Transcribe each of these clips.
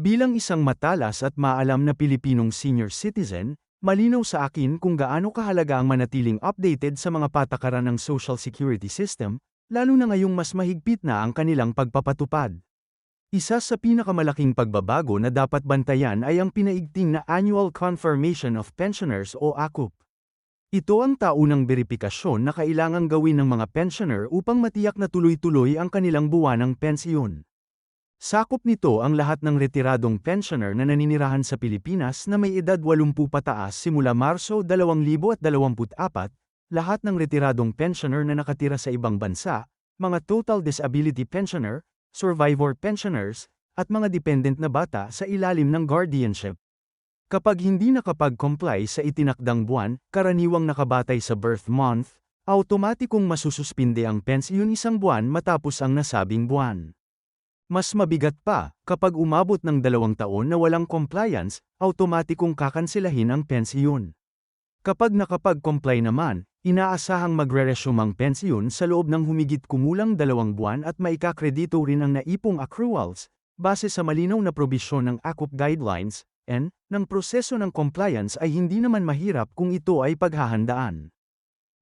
Bilang isang matalas at maalam na Pilipinong senior citizen, malinaw sa akin kung gaano kahalaga ang manatiling updated sa mga patakaran ng social security system, lalo na ngayong mas mahigpit na ang kanilang pagpapatupad. Isa sa pinakamalaking pagbabago na dapat bantayan ay ang pinaigting na Annual Confirmation of Pensioners o ACUP. Ito ang taunang beripikasyon na kailangang gawin ng mga pensioner upang matiyak na tuloy-tuloy ang kanilang buwanang pensiyon. Sakop nito ang lahat ng retiradong pensioner na naninirahan sa Pilipinas na may edad 80 pataas simula Marso 2024, lahat ng retiradong pensioner na nakatira sa ibang bansa, mga total disability pensioner, survivor pensioners, at mga dependent na bata sa ilalim ng guardianship. Kapag hindi nakapag-comply sa itinakdang buwan, karaniwang nakabatay sa birth month, automatikong masususpinde ang pensyon isang buwan matapos ang nasabing buwan. Mas mabigat pa, kapag umabot ng dalawang taon na walang compliance, automatikong kakansilahin ang pensiyon. Kapag nakapag-comply naman, inaasahang magre-resume ang pensiyon sa loob ng humigit kumulang dalawang buwan at maikakredito rin ang naipong accruals, base sa malinaw na probisyon ng ACUP Guidelines, N, ng proseso ng compliance ay hindi naman mahirap kung ito ay paghahandaan.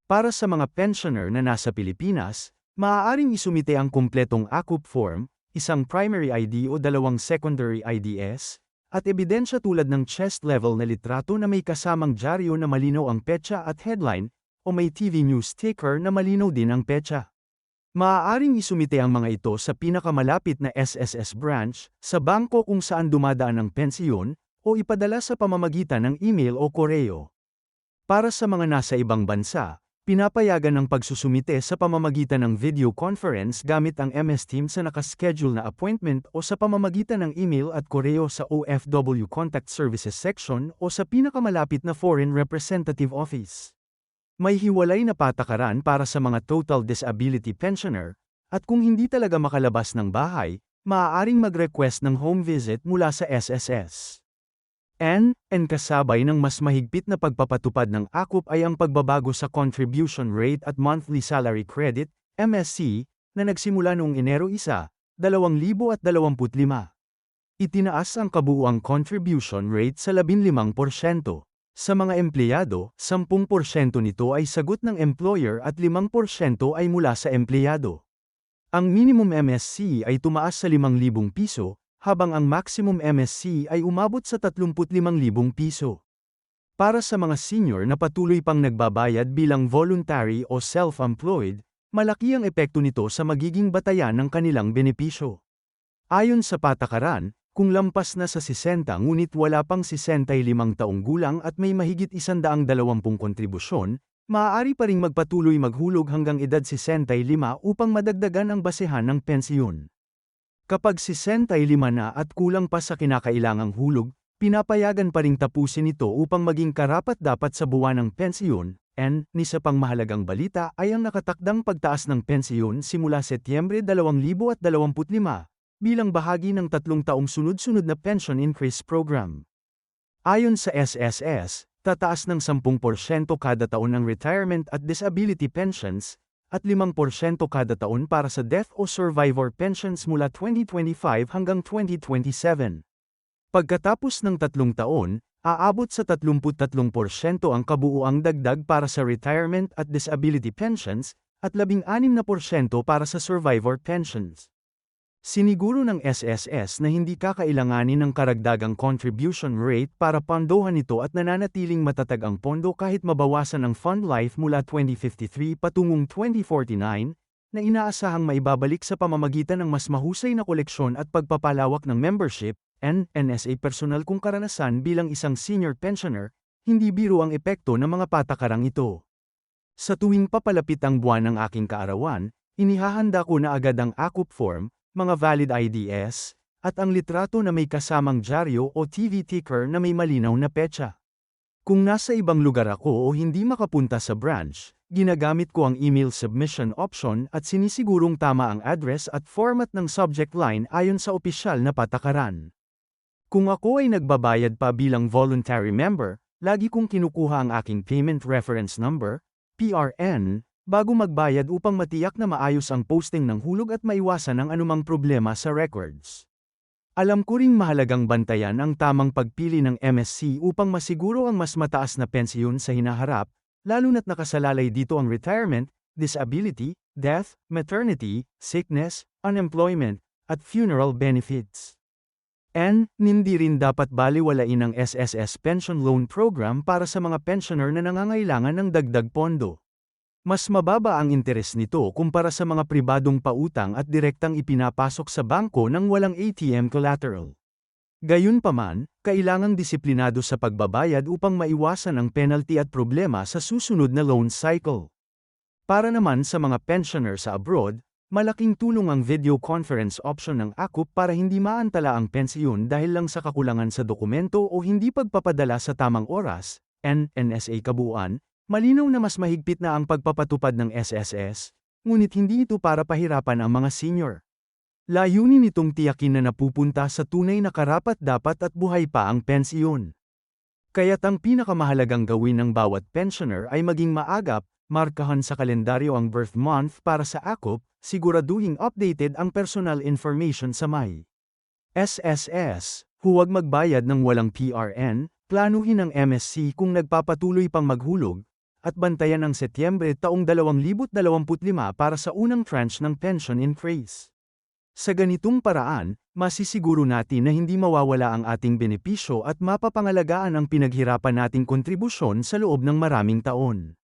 Para sa mga pensioner na nasa Pilipinas, maaaring isumite ang kumpletong ACUP form, isang primary ID o dalawang secondary IDs, at ebidensya tulad ng chest level na litrato na may kasamang dyaryo na malinaw ang petsa at headline, o may TV news sticker na malinaw din ang petsa. Maaaring isumite ang mga ito sa pinakamalapit na SSS branch, sa bangko kung saan dumadaan ang pensiyon, o ipadala sa pamamagitan ng email o koreo. Para sa mga nasa ibang bansa, Pinapayagan ang pagsusumite sa pamamagitan ng video conference gamit ang MS Teams sa nakaschedule na appointment o sa pamamagitan ng email at koreo sa OFW Contact Services section o sa pinakamalapit na Foreign Representative Office. May hiwalay na patakaran para sa mga total disability pensioner, at kung hindi talaga makalabas ng bahay, maaaring mag-request ng home visit mula sa SSS. N, and kasabay ng mas mahigpit na pagpapatupad ng AKUP ay ang pagbabago sa contribution rate at monthly salary credit, MSC, na nagsimula noong Enero 1, 2025. Itinaas ang kabuuang contribution rate sa 15%. Sa mga empleyado, 10% nito ay sagot ng employer at 5% ay mula sa empleyado. Ang minimum MSC ay tumaas sa 5,000 piso, habang ang maximum MSC ay umabot sa 35,000 piso. Para sa mga senior na patuloy pang nagbabayad bilang voluntary o self-employed, malaki ang epekto nito sa magiging batayan ng kanilang benepisyo. Ayon sa patakaran, kung lampas na sa 60 ngunit wala pang 65 taong gulang at may mahigit 120 kontribusyon, maaari pa ring magpatuloy maghulog hanggang edad 65 upang madagdagan ang basehan ng pensiyon. Kapag 65 na at kulang pa sa kinakailangang hulog, pinapayagan pa ring tapusin ito upang maging karapat-dapat sa buwan ng pensiyon, N. Ni sa pangmahalagang balita ay ang nakatakdang pagtaas ng pensiyon simula Setyembre 2025, bilang bahagi ng tatlong taong sunod-sunod na pension increase program. Ayon sa SSS, tataas ng 10% kada taon ng retirement at disability pensions, at 5% kada taon para sa death o survivor pensions mula 2025 hanggang 2027. Pagkatapos ng tatlong taon, aabot sa 33% ang kabuuang dagdag para sa retirement at disability pensions, at 16% para sa survivor pensions. Siniguro ng SSS na hindi kakailanganin ng karagdagang contribution rate para pondohan ito at nananatiling matatag ang pondo kahit mabawasan ang fund life mula 2053 patungong 2049, na inaasahang maibabalik sa pamamagitan ng mas mahusay na koleksyon at pagpapalawak ng membership, N, NSA personal kung karanasan bilang isang senior pensioner, hindi biro ang epekto ng mga patakarang ito. Sa tuwing papalapit ang buwan ng aking kaarawan, inihahanda ko na agad ang AKUP form, mga valid IDs, at ang litrato na may kasamang dyaryo o TV ticker na may malinaw na petsa. Kung nasa ibang lugar ako o hindi makapunta sa branch, ginagamit ko ang email submission option at sinisigurong tama ang address at format ng subject line ayon sa opisyal na patakaran. Kung ako ay nagbabayad pa bilang voluntary member, lagi kong kinukuha ang aking payment reference number, PRN, bago magbayad upang matiyak na maayos ang posting ng hulog at maiwasan ang anumang problema sa records. Alam ko ring mahalagang bantayan ang tamang pagpili ng MSC upang masiguro ang mas mataas na pensyon sa hinaharap, lalo na't nakasalalay dito ang retirement, disability, death, maternity, sickness, unemployment, at funeral benefits. N. Hindi rin dapat baliwalain ang SSS Pension Loan Program para sa mga pensioner na nangangailangan ng dagdag pondo. Mas mababa ang interes nito kumpara sa mga pribadong pautang at direktang ipinapasok sa bangko ng walang ATM collateral. Gayunpaman, kailangang disiplinado sa pagbabayad upang maiwasan ang penalty at problema sa susunod na loan cycle. Para naman sa mga pensioner sa abroad, Malaking tulong ang video conference option ng AKUP para hindi maantala ang pensyon dahil lang sa kakulangan sa dokumento o hindi pagpapadala sa tamang oras, NNSA kabuuan, malinaw na mas mahigpit na ang pagpapatupad ng SSS, ngunit hindi ito para pahirapan ang mga senior. Layunin itong tiyakin na napupunta sa tunay na karapat-dapat at buhay pa ang pensyon. Kaya't ang pinakamahalagang gawin ng bawat pensioner ay maging maagap, markahan sa kalendaryo ang birth month para sa AKOP, siguraduhing updated ang personal information sa may SSS. Huwag magbayad ng walang PRN, planuhin ang MSC kung nagpapatuloy pang maghulog, at bantayan ang Setyembre taong 2025 para sa unang tranche ng pension increase. Sa ganitong paraan, masisiguro natin na hindi mawawala ang ating benepisyo at mapapangalagaan ang pinaghirapan nating kontribusyon sa loob ng maraming taon.